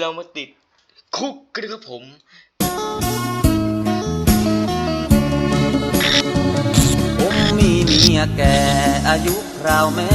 เรามาติดคุกกันนะครับผม ผมมีเมียแก่อายุคราวแม่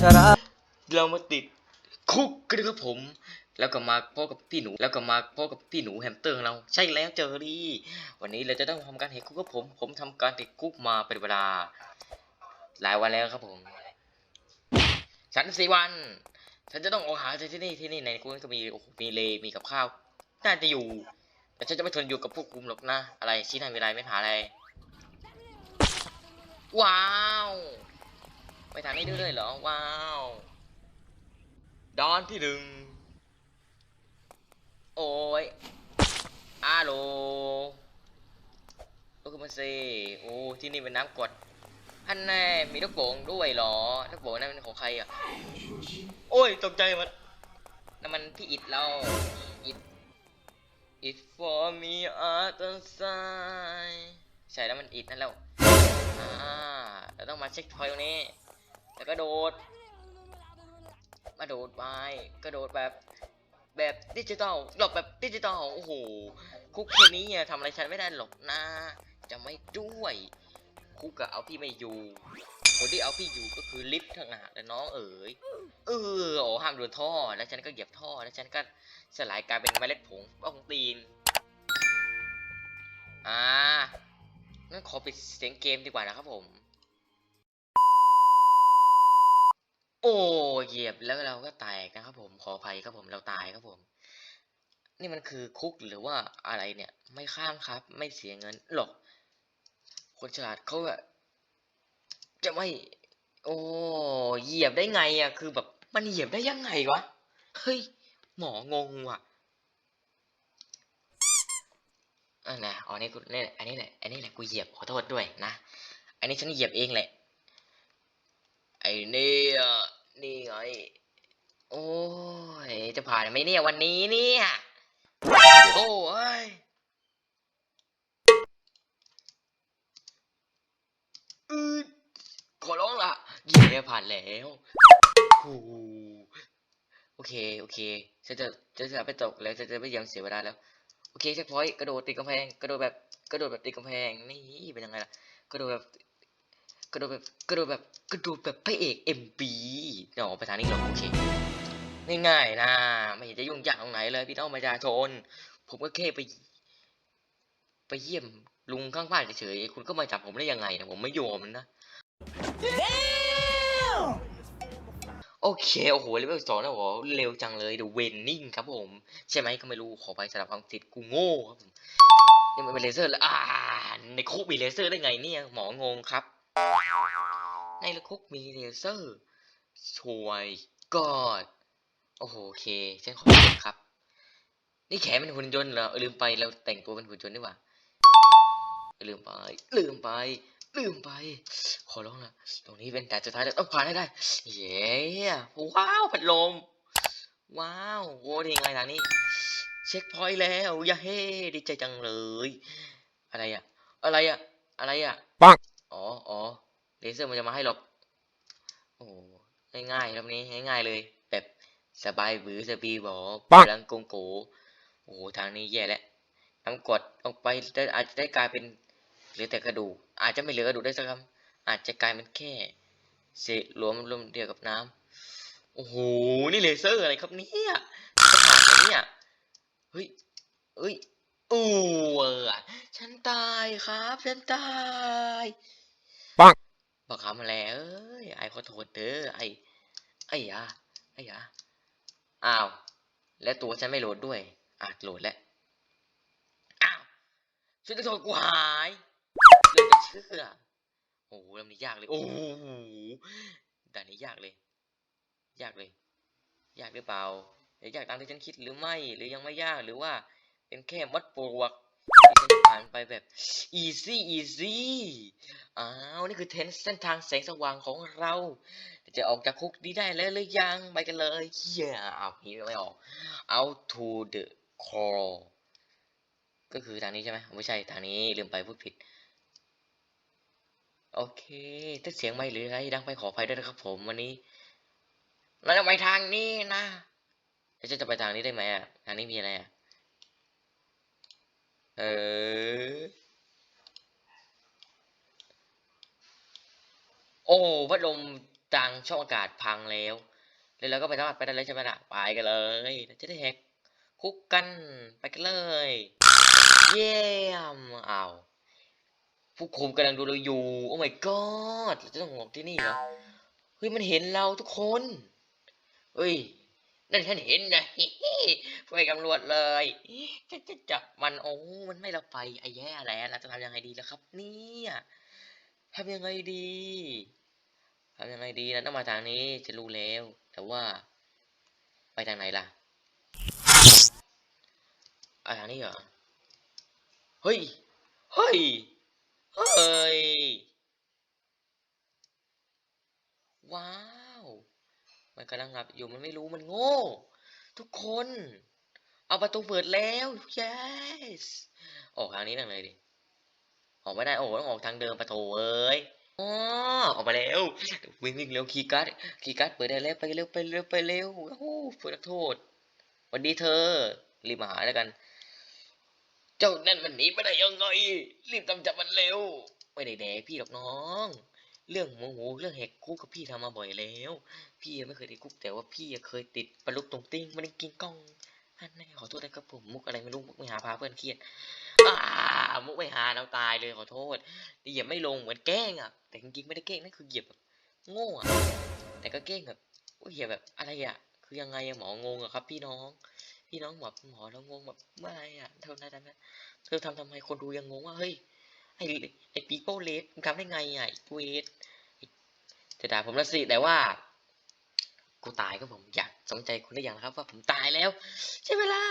ชราเรามาติดคุกกันนะครับผม แล้วก็มาพบกับพี่หนู แล้วก็มาพบกับพี่หนูแฮมสเตอร์ของเรา ใช่แล้วเจอรี่วันนี้เราจะต้องทำการติดคุกกับผม ผมทำการติดคุกมาเป็นเวลา หลายวันแล้วครับผมฉันสี่วัน ฉันจะต้องออกหาที่นี่ที่นี่ในคุกก็มีโอ้โหมีเลมีกับข้าวน่าจะอยู่ แต่ฉันจะไม่ทนอยู่กับพวกคุมหรอกนะ อะไรชี้หน้ามีอะไรไม่หาอะไร ว้าว ไปทางนี้ด้วยเลยเหรอ ว้าวดอนที่หนึ่งโอ้ยอาโลลุกขึ้นมาสิโอ้ที่นี่เป็นน้ำกด อันแน่มีลูกโป่งด้วยเหรอลูกโป่งนั่นเป็นของใครอะ โอ้ยตกใจมันนั่นมันพี่อิดเราอิด It for me other side ใช่แล้วมันอิดนั่นแล้วอ่าเราต้องมาเช็คพอยต์ตรงนี้ แล้วก็โดด มาโดดไปกระโดดแบบแบบดิจิตอลหลบแบบดิจิตอลโอ้โหคุกคืนนี้เนี่ยทำอะไรฉันไม่ได้หรอกนะจะไม่ด้วย คุกอะเอาพี่ไม่อยู่ คนที่เอาพี่อยู่ก็คือลิฟต์ทางหากและน้องเอ๋ยเออโอ้ห้ามโดนท่อ แล้วฉันก็เหยียบท่อ แล้วฉันก็สลายกลายเป็นเมล็ดผงป้องตีน อ่างั้นขอปิดเสียงเกมดีกว่านะครับผม โอ้เหยียบแล้วเราก็แตกนะครับผม ขออภัยครับผม เราตายครับผม นี่มันคือคุกหรือว่าอะไรเนี่ย ไม่ข้ามครับ ไม่เสียเงินหรอก คนฉลาดเขาแบบจะไม่ โอ้เหยียบได้ไงอะ คือแบบมันเหยียบได้ยังไงวะ เฮ้ย หมองงว่ะอันนะอ๋อนี่กูนี่แหละอันนี้แหละ อันนี้แหละกูเหยียบขอโทษด้วยนะ อันนี้ฉันเหยียบเองแหละ ไอ้นี่อะนี่ไง โอ้ย จะผ่านไหมเนี่ยวันนี้เนี่ย โอ้ย อืดขอร้องละเย่ผ่านแล้วโอ้โหโอ เคโอเคฉันจะฉันจะไปตกแล้วฉันจะไม่ยังเสียเวลาแล้วโอเคเช็คพอยต์กระโดดติดกำแพงกระโดดแบบกระโดดแบบติดกำแพงนี่เป็นยังไงล่ะกระโดดแบบกระโดดแบบกระโดดแบบกระโดดแบบพระเอกเอ็มบีเดี๋ยวไปทางนี้หรอโอเคง่ายๆนะไม่เห็นจะยุ่งยากตรงไหนเลยพี่น้องประชาชนผมก็แค่ไป ไปเยี่ยมลุงข้างบ้านเฉยๆคุณก็มาจับผมได้ยังไงนะผมไม่ยอมนะ โอเค โอ้โหเลเวลสองแล้วเหรอเร็วจังเลยเดอะเวนนิ่งครับผม ใช่ไหมก็ไม่รู้ ขอไปสำหรับความผิดกูโง่ครับผมนี่มันเป็นเลเซอร์แล้วอ่า ในคุกมีเลเซอร์ได้ไงเนี่ย หมองงครับ ในคุกมีเลเซอร์ช่วยกอดโอ้โหโอเคฉันขอโทษครับ นี่แขนเป็นหุ่นยนต์เหรอลืมไปเราแต่งตัวเป็นหุ่นยนต์นี่หว่าลืมไป ลืมไป ลืมไป ขอร้องละตรงนี้เป็นด่านสุดท้ายแล้วต้องผ่านให้ได้ เย้ว้าวพัดลม ว้าวโว้ดีไงทางนี้ เช็คพอยต์แล้วอย่าเฮ้ดีใจจังเลย อะไรอะอะไรอะอะไรอะปังอ๋ออ๋อเลเซอร์มันจะมาให้หรอกโอ้โหง่ายๆรอบนี้ง่ายๆเลย แบบสบายบือสบีบอปังพลังกงโกโอ้โหทางนี้แย่แล้วน้ำกรดลงไปได้อาจจะได้กลายเป็นเหลือแต่กระดูก อาจจะไม่เหลือกระดูกได้สักคำอาจจะกลายเป็นแค่เศษรวมรวมเดียวกับน้ำโอ้โห นี่เลเซอร์อะไรครับเนี่ยจะผ่านไหมเนี่ยเฮ้ยเฮ้ยอู้เออฉันตายครับ ฉันตายปังบอกคำมาแล้วเอ้ย ไอ้ขอโทษเด้อ ไอ้ ไอ้ยาไอ้ยาอ้าว และตัวฉันไม่โหลดด้วยอะโหลดแล้ว อ้าวชุดกระโดดกูหาย เหลยจะเชื่อโอ้โหลำนี้ยากเลย โอ้โหด่านนี้ยากเลย ยากเลย ยากหรือเปล่าหรือยากตามที่ฉันคิดหรือไม่ หรือยังไม่ยาก หรือว่าเป็นแค่มัดปลวกที่ฉันผ่านไปแบบ easy easy อ้าว นี่คือเทนเส้นทางแสงสว่างของเรา จะออกจากคุกนี้ได้แล้วหรือยัง ไปกันเลยเฮียอ้าพีไม่ออก out to the core ก็คือทางนี้ใช่ไหมไม่ใช่ทางนี้ลืมไปพูดผิด โอเค ถ้าเสียงไม่หรืออะไรดังไปขออภัยด้วยนะครับผมวันนี้ เราจะไปทางนี้นะแล้วฉันจะไปทางนี้ได้ไหมอะ ทางนี้มีอะไรอะ เออ โอ้พัดลมจังช่องอากาศพังแล้วแล้วเราก็ไปสามารถไปได้เลยใช่ไหมล่ะ ไปกันเลย จะได้แฮกคุกกัน ไปกันเลย เยี่ยมอ้าว ผู้คุมกำลังดูเราอยู่ โอ้ my god เราจะต้องออกที่นี่เหรอ เฮ้ย มันเห็นเราทุกคน เฮ้ย นั่นฉันเห็นนะช่วยตำรวจเลยจะจะจับมัน โอ้ มันไม่ละไฟไอ้แย่แล้วเราจะทำยังไงดีล่ะครับ เนี่ยทำยังไงดีทำยังไงดีเราต้องมาทางนี้จะรู้แล้ว แต่ว่า ไปทางไหนล่ะอะทางนี้เหรอ เฮ้ย เฮ้ย เฮ้ย ว้าว มันกำลังหลับอยู่มันไม่รู้มันโง่ ทุกคน เอาประตูเปิดแล้ว yes ออกทางนี้นั่งเลยดิ ออกไม่ได้ โอ้ต้องออกทางเดิมประตูเอ้ยอ๋อออกมาแล้ว วิ่งวิ่งเร็วคีการ์ดคีการ์ดเปิดได้แล้วไปเร็วไปเร็วไปเร็วโอ้โหเปิดนักโทษวันดีเธอรีบมาหาแล้วกัน เจ้านั่นมันหนีไปได้ยังไง รีบตามจับมันเร็ว ไม่ได้แดกพี่หรอกน้อง เรื่องโมโหเรื่องแหกคุกกับพี่ทำมาบ่อยแล้ว พี่ยังไม่เคยติดคุกแต่ว่าพี่เคยติดปลาลุกตรงติ้งมันกินกล้องอันนี้ขอโทษนะครับผมมุกอะไรไม่รู้มุกไม่หาพาเพื่อนเครียดอ่ามุกไม่หาเราตายเลยขอโทษนี่เหยียบไม่ลงเหมือนแกล้งอะแต่จริงๆไม่ได้แกล้งนั่นคือเหยียบแบบโง่อะแต่ก็แกล้งแบบเหยียบแบบอะไรอะคือยังไงอะหมองงอะครับพี่น้อง พี่น้องแบบหมอเรางงแบบว่าอะไรอะเท่านั้นนะเธอทำทำไมคนดูยังงงว่าเฮ้ยไอไอปีโป้เลสมึงทำได้ไงอะไอเวสจะด่าผมละสิแต่ว่ากูตายก็ผมอยากสนใจคุณได้ยังนะครับ ว่าผมตายแล้ว ใช่ไหมล่ะ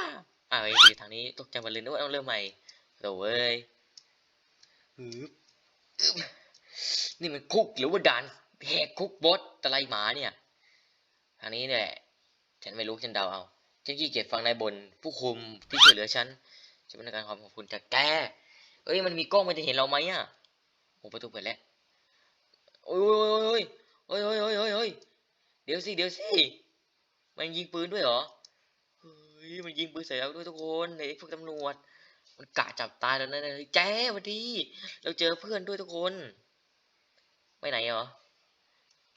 อ่าไอ้ดีทางนี้ตกใจหมดเลยนึกว่าต้องเริ่มใหม่โถ่เว้ยฮึบนี่มันคุกหรือว่าด่านแหกคุกบอสตะไลหมาเนี่ยทางนี้เนี่ยแหละฉันไม่รู้ฉันเดาเอา ฉันขี้เกียจฟังนายบนผู้คุมที่ช่วยเหลือฉันฉันเป็นการขอบคุณจากแกเอ้ยมันมีกล้องมันจะเห็นเราไหมอะโอ้ประตูเปิดแล้วโอ้ยโอ้ยโอ้ยโอ้ยโอ้ยโอ้ยเดี๋ยวสิเดี๋ยวสิมันยิงปืนด้วยเหรอเฮ้ยมันยิงปืนใส่เราด้วยทุกคนไอ้พวกตำรวจมันกะจับตายแล้วนะเนี่ยแจ้สวันดีเราเจอเพื่อนด้วยทุกคนไปไหนเหรอ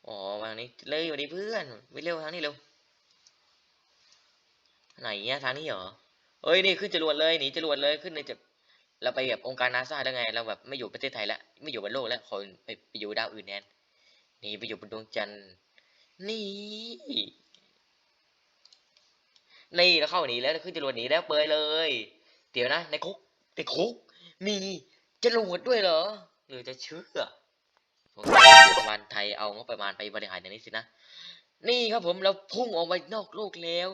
อ๋อมาทางนี้เลยวันนี้เพื่อนไปเร็วทางนี้เร็ว ไหนเนี่ยทางนี้เหรอเฮ้ยนี่ขึ้นจรวดเลยหนีจรวดเลยขึ้นในจะเราไปแบบองค์การนาซาได้ไง เราแบบไม่อยู่ประเทศไทยแล้วไม่อยู่บนโลกแล้วขอไปไปอยู่ดาวอื่นแทนหนีไปอยู่บนดวงจันทร์นี่นี่เราเข้าหนีแล้วขึ้นจรวดหนีแล้วเปยเลย เดี๋ยวนะในคุกในคุก มีจรวดด้วยเหรอหรือจะเชื่อผมรัฐบาลไทยเอางบประมาณไปบริหารอย่างนี้สินะ นี่ครับผมเราพุ่งออกมานอกโลกแล้ว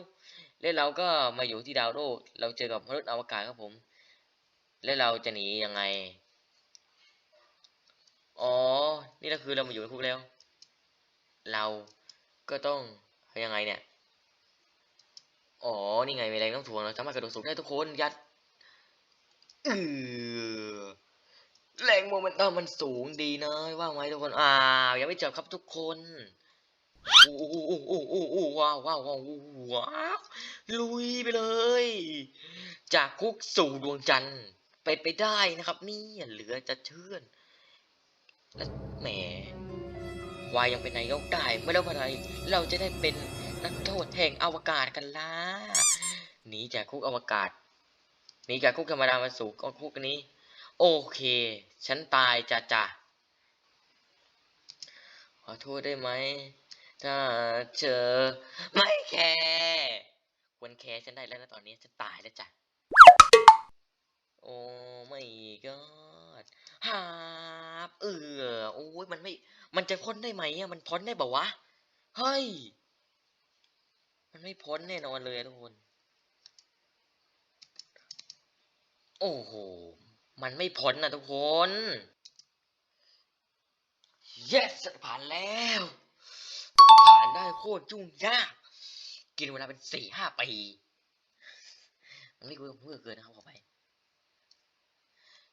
แล้วเราก็มาอยู่ที่ดาวโลกเราเจอกับมนุษย์อวกาศครับผม แล้วเราจะหนียังไง อ๋อ นี่ก็คือเรามาอยู่ในคุกแล้ว เราก็ต้องยังไงเนี่ย อ๋อ นี่ไงมีแรงน้ำถ่วงเราสามารถกระโดดสูงได้ทุกคน ยัดเออแรงโมเมนตัมมันสูงดีนะว่าไหมทุกคน อ้าวยังไม่จบครับทุกคน ว้าวว้าวว้าวว้าวลุยไปเลย จากคุกสู่ดวงจันทร์เป็นไปได้นะครับนี่เหลือจะเชื่อนและแหมวายยังเป็นนายกได้ไม่แล้วอะไรเราจะได้เป็นนักโทษแห่งอวกาศกันล่ะหนีจากคุกอวกาศหนีจากคุกธรรมดามาสู่คุกนี้ โอเค ฉันตายจ้ะจ้ะขอโทษได้ไหม ถ้าเธอไม่แคร์ควรแคร์ฉันได้แล้วนะตอนนี้ฉันตายแล้วจ้ะ โอ้ไม่ก็หาบเออโอ้ยมันไม่ มันจะพ้นได้ไหมอะมันพ้นได้บอกวะ เฮ้ย มันไม่พ้นแน่นอนเลยทุกคน โอ้โห มันไม่พ้นนะทุกคน yes ผ่านแล้ว จะผ่านได้โคตรยุ่งยาก กินเวลาเป็นสี่ห้าปีมันไม่เวิร์กเวอเกินนะครับขอไป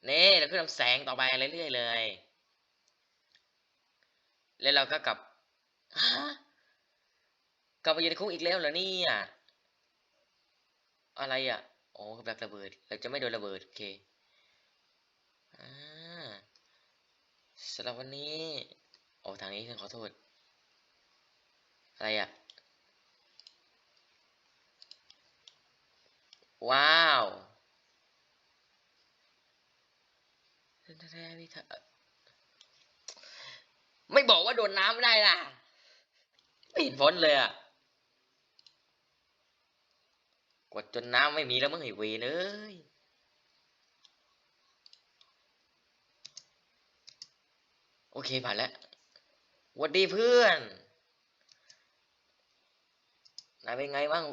นี่เราขึ้นลำแสงต่อไปเรื่อยๆเลย แล้วเราก็กลับกลับไปอยู่ในคุกอีกแล้วเหรอเนี่ยอะไรอะอ๋อกับดักระเบิด เราจะไม่โดนระเบิด โอเคอสำหรับวันนี้ โอ้ทางนี้ฉันขอโทษ อะไรอะ ว้าวไม่บอกว่าโดนน้ำไม่ได้ล่ะ ไม่เห็นพ้นเลยอะ กดจนน้ำไม่มีแล้วมึงไอ้เวเลยโอเคผ่านแล้วหวัดดีเพื่อน นายเป็นไงบ้าง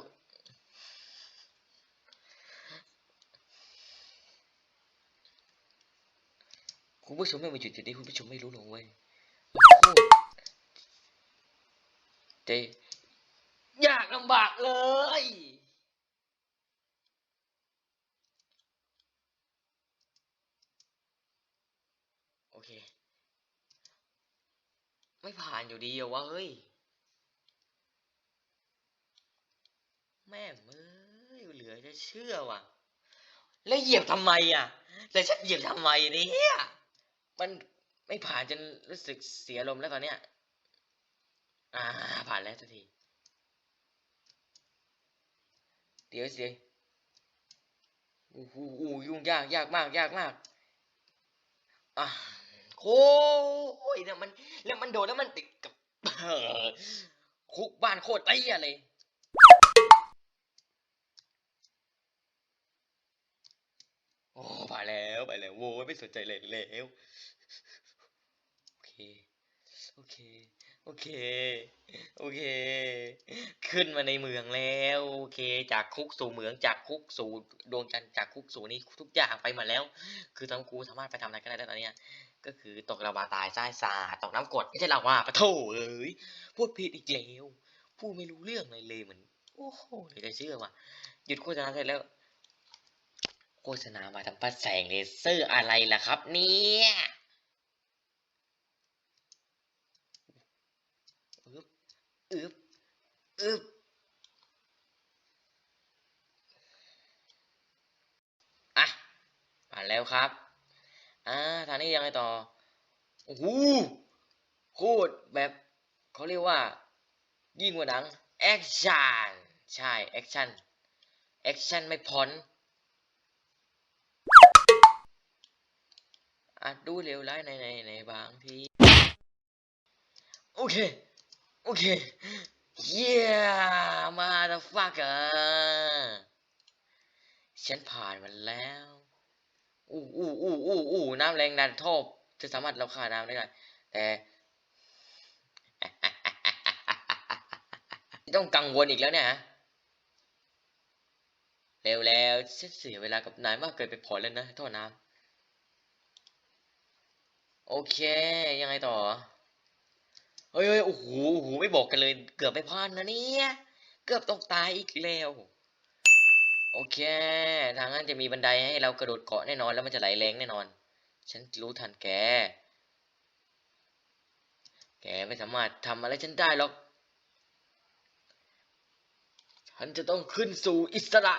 คุณผู้ชมไม่มาจุดจุดนี้คุณผู้ชมไม่รู้หรอกเว้ยเจยากลำบากเลยโอเค ไม่ผ่านอยู่ดีอะวะเฮ้ย แม่เอ้ยเหลือจะเชื่อว่ะ แล้วเหยียบทำไมอะ แล้วฉันเหยียบทำไมเนี่ยมันไม่ผ่านจนรู้สึกเสียลมณ์แล้วตอนเนี้ยอ่า ผ่านแล้วสักทีเดี๋ยวสิโอ้โหยุ่งยากยากมากยากมากอะโอ้ยเนี่ยมัน แล้วมันโดนแล้วมันติดกับคุกบ้านโคตรเตี้ยเลย โอ้ไปแล้วไปแล้วโว้ยไม่สนใจเลยแล้วโอเคโอเค โอเค โอเค ขึ้นมาในเมืองแล้ว โอเค จากคุกสู่เมือง จากคุกสู่ดวงจันทร์ จากคุกสู่นี้ทุกอย่างไปมาแล้ว คือตอนกูสามารถไปทำอะไรก็ได้ตอนเนี้ย ก็คือตกลาวาตายใต้สาตกน้ำกรดไม่ใช่ลาวาปะโถเอ้ย พูดผิดอีกแล้ว พูดไม่รู้เรื่องเลยเลยเหมือน โอ้โหเหลยจะเชื่อว่ะหยุดโฆษณาเสร็จแล้ว โฆษณามาทำปัดแสงเลเซอร์อะไรล่ะครับ เนี่ยอึบอึบอึบอะผ่านแล้วครับ อ่าทางนี้ยังไงต่อ โอ้โหโคตรแบบเขาเรียกว่า ยิ่งกว่าหนัง แอคชั่น ใช่ แอคชั่น แอคชั่นไม่พ้น อาจดูเลวร้ายในในในบางที โอเค โอเคเย้มาดฟักเกอร์ฉันผ่านมันแล้ว อู้อู้อู้อู้อู้น้ำแรงดันท่อจะสามารถเราขาน้ำได้ไงแต่ต้องกังวลอีกแล้วเนี่ยฮะเร็วแล้วฉันเสียเวลากับนายมากเกินไปพอแล้วนะท่อน้ำ โอเค ยังไงต่อ เฮ้ยโอ้โหโอ้โหไม่บอกกันเลย เกือบไม่พลาดนะเนี่ย เกือบต้องตายอีกแล้ว โอเค ทางนั้นจะมีบันไดให้เรากระโดดเกาะแน่นอน แล้วมันจะไหลแรงแน่นอน ฉันรู้ทันแก แกไม่สามารถทำอะไรฉันได้หรอก ฉันจะต้องขึ้นสู่อิสระ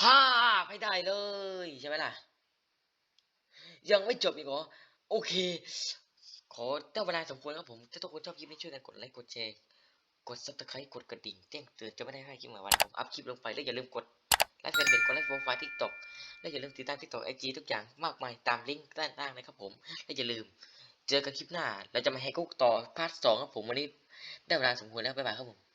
ภาพให้ได้เลย ใช่ไหมล่ะ ยังไม่จบอีกเหรอ โอเค ขอเจ้าเวลาสมควรครับผม ถ้าทุกคนชอบคลิปนี้ช่วยกันกดไลค์ กดแชร์ กด subscribe กดกระดิ่งแจ้งเตือนจะไม่ได้พลาดคลิปใหม่วันผมอัพคลิปลงไป แล้วอย่าลืมกดไลค์แฟนเพจกดไลค์โปรไฟล์ทิกตอกและอย่าลืมติดตามทิกตอกไอจีทุกอย่างมากมายตามลิงก์ด้านล่างนะครับผม และอย่าลืมเจอกันคลิปหน้า เราจะมาให้กุ๊กต่อพาร์ทสองครับผมวันนี้ได้เวลาสมควรแล้วบ๊ายบายครับผม